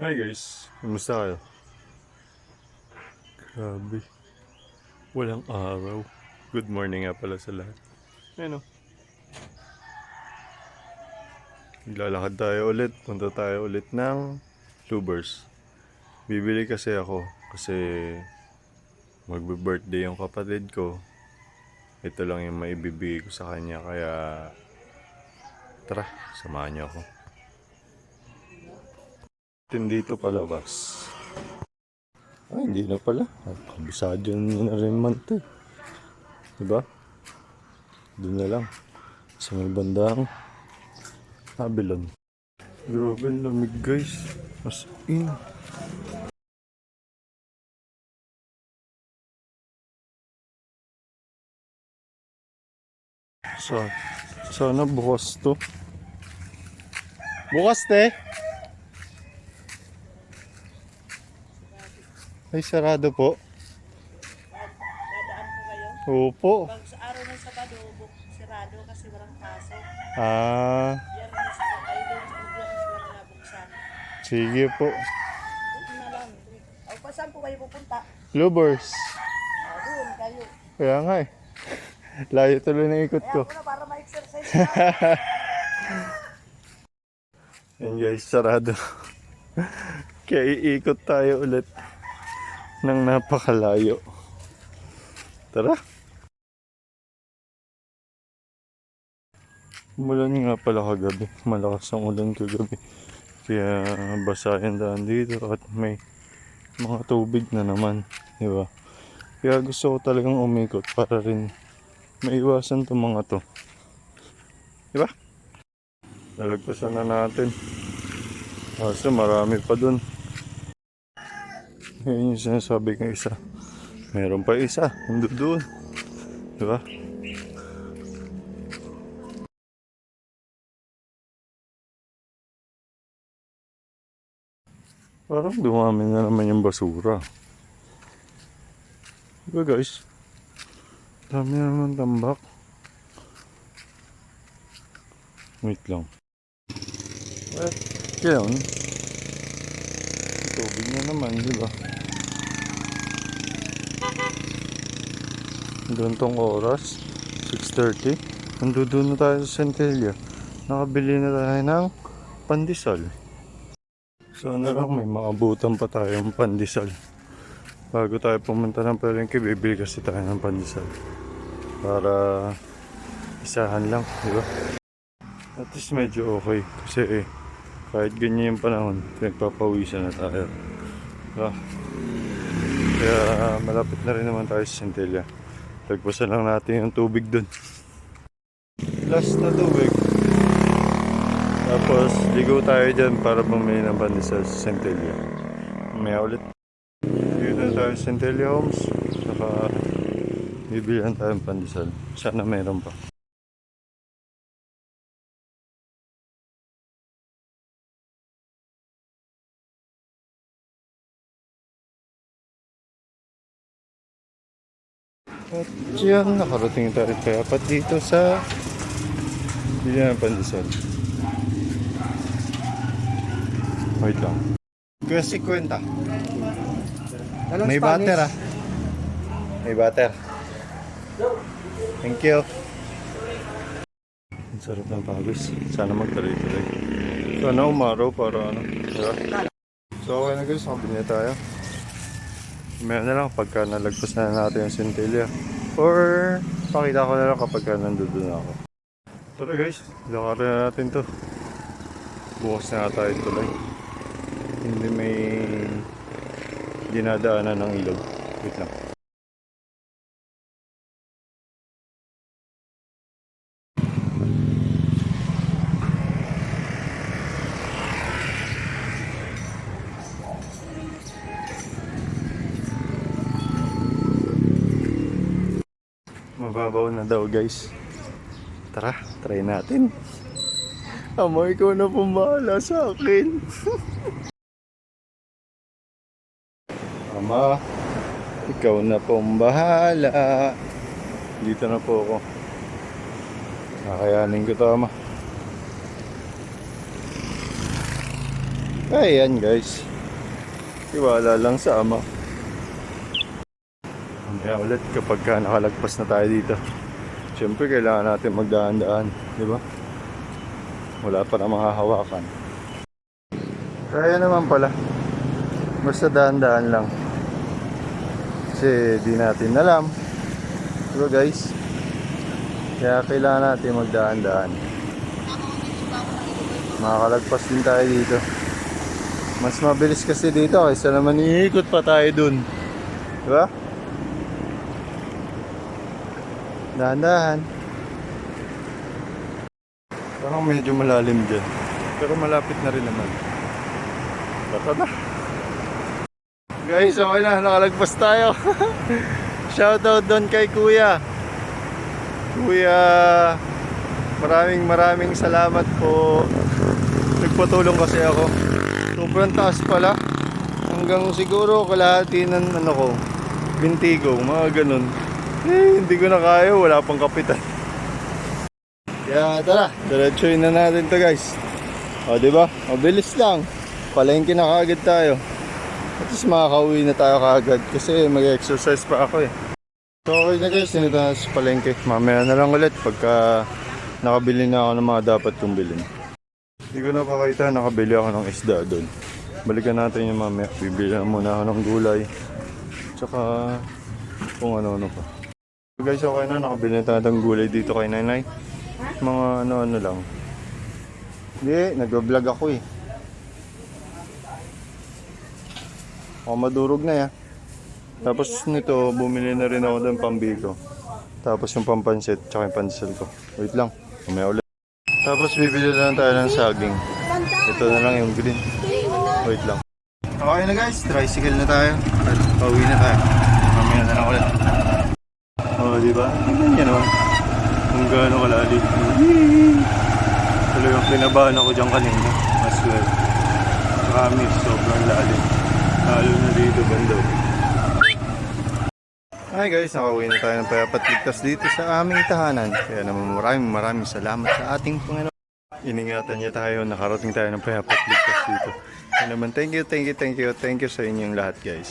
Hi guys, kumusta kayo? Grabe. Walang araw. Good morning nga pala sa lahat. Ayun o. Maglalakad tayo ulit. Punta tayo ulit ng Lubers. Bibili kasi ako kasi magbe-birthday yung kapatid ko. Ito lang yung maibibigay ko sa kanya kaya tara, samahan niyo ako. Tin dito palabas. Ay, hindi na pala. Kabisado na rin man to. eh. Diba? Doon na lang. Sa may bandang Babylon. Grabe lamig guys. As in. Sa, sana bukas to. Bukas te. Ay, sarado po. Dadaan po kayo. Opo. Pag sa araw ng Sabado, sirado kasi walang pasok. Ah, Biyernes po, ay doon sa biyernes lang nabuksan. sige po. Doon na lang. O, pa saan po kayo pupunta? Lubers. Ah, doon kayo. Kaya nga eh. Layo tuloy ng ikot ko. Kaya na para ma-exercise na. Yan guys, sarado. Kaya iikot tayo ulit ng napakalayo. Tara. Umulan nga pala kagabi. Malakas ang ulan kagabi. Kaya basa yung daan dito at may mga tubig na naman. Di ba? Kaya gusto ko talagang umikot para rin maiwasan itong mga to. Di ba? Nalagpasan na natin. Kaso marami pa dun. Yun yung sinasabi ko isa. Meron pa isa. Hindi doon. Diba? Parang dumami na naman yung basura. Diba guys? Dami na naman tambak. Wait lang. Eh, yun. Tubig na naman, di ba? Gantong oras, 6.30. Nandoon na tayo sa Centella. Nakabili na tayo ng pandesal. Sana lang may maabutan pa tayong pandesal. Bago tayo pumunta ng palengke, bibili kasi tayo ng pandesal. Para isahan lang, di? At least medyo okay. Kasi eh, kahit ganyan yung panahon, nagpapawisan na tayo. Ah. Kaya malapit na rin naman tayo sa Centella. Lagpasan lang natin yung tubig dun. Last na tubig. Tapos, ligo tayo dyan para bumili ng pandesal sa Centella. Mamaya ulit. Dito na tayo sa Centella Homes. Saka, bibilihan tayo ng pandesal. Sana meron pa. At yan, nakarating tayo kaya pat dito sa Bilihan pandesal. Wait lang. Kuya, 50. May butter ah. May butter. Thank you. Ang sarap ng pagis. Sana magtuloy-tuloy. Sana umaraw para ano. So okay na guys, makabili na tayo. Meron na lang pagka nalagpas na natin yung Centella. Or pakita ko na lang kapag ka nandun na ako. Tara guys, lakarin na natin to. Bukas na tayo tuloy. Hindi may dinadaanan ng ilog. Wait lang. Mababaw na daw guys. Tara, try natin. Ama, ikaw na bahala sa akin. Ama, ikaw na pong. Dito na po ako. Kakayanin ko to, ama. Ayan guys. Tiwala lang sa ama. Mamaya ulit kapag ka nakalagpas na tayo dito. Siyempre kailangan natin magdaan-daan, di ba? Wala pa na mga hawakan. Kaya naman pala. Basta daan-daan lang. Kasi di natin alam. Di ba guys? Kaya kailangan natin magdaan-daan. Makakalagpas din tayo dito. Mas mabilis kasi dito kaysa naman iikot pa tayo dun. Di ba? Dahan-dahan. Parang medyo malalim dyan. Pero malapit na rin naman. Bata na. Guys, okay na. Nakalagpas tayo. Shoutout doon kay Kuya. Kuya, maraming maraming salamat po. Nagpatulong kasi ako. Sobrang taas pala. Hanggang siguro kalahati ng ano ko, bintigo, mga ganun. Eh, hindi ko na kaya, wala pang kapitan. Kaya tara, diretsuin na natin to guys. O, di ba? Mabilis lang. Palengke na kaagad tayo. At least makakauwi na tayo kaagad kasi mag-exercise pa ako eh. So okay na guys, nito na sa palengke. Mamaya na lang ulit pagka nakabili na ako ng mga dapat kong bilhin. Hindi ko napakita, nakabili ako ng isda doon. Balikan natin yung mamaya. Bibili na muna ako ng gulay. Tsaka kung ano-ano pa. Guys, okay na. Nakabili na tayo ng gulay dito kay Nanay. Mga ano-ano lang. Hindi, nag-vlog ako eh. Ako madurog na ya. Tapos nito, bumili na rin ako ng pambiko. Tapos yung pampansit, tsaka yung pansel ko. Wait lang, mamaya ulit. Tapos bibili na lang tayo ng saging. Ito na lang yung green. Wait lang. Okay na guys, tricycle na tayo. At pauwi na tayo. Mamaya na lang ulit. Oo, di ba? Tingnan niya naman. Kung gaano kalalim. Talagang kinabahan ako dyan kanina. As well. Miss, sobrang lalim. Lalo na dito, bando. Hi guys, nakauwi na tayo ng payapat ligtas dito sa aming tahanan. Kaya naman maraming maraming salamat sa ating Panginoon. Iningatan niya tayo, nakarating tayo ng payapat ligtas dito. Kaya naman, thank you, thank you, thank you, thank you sa inyong lahat guys.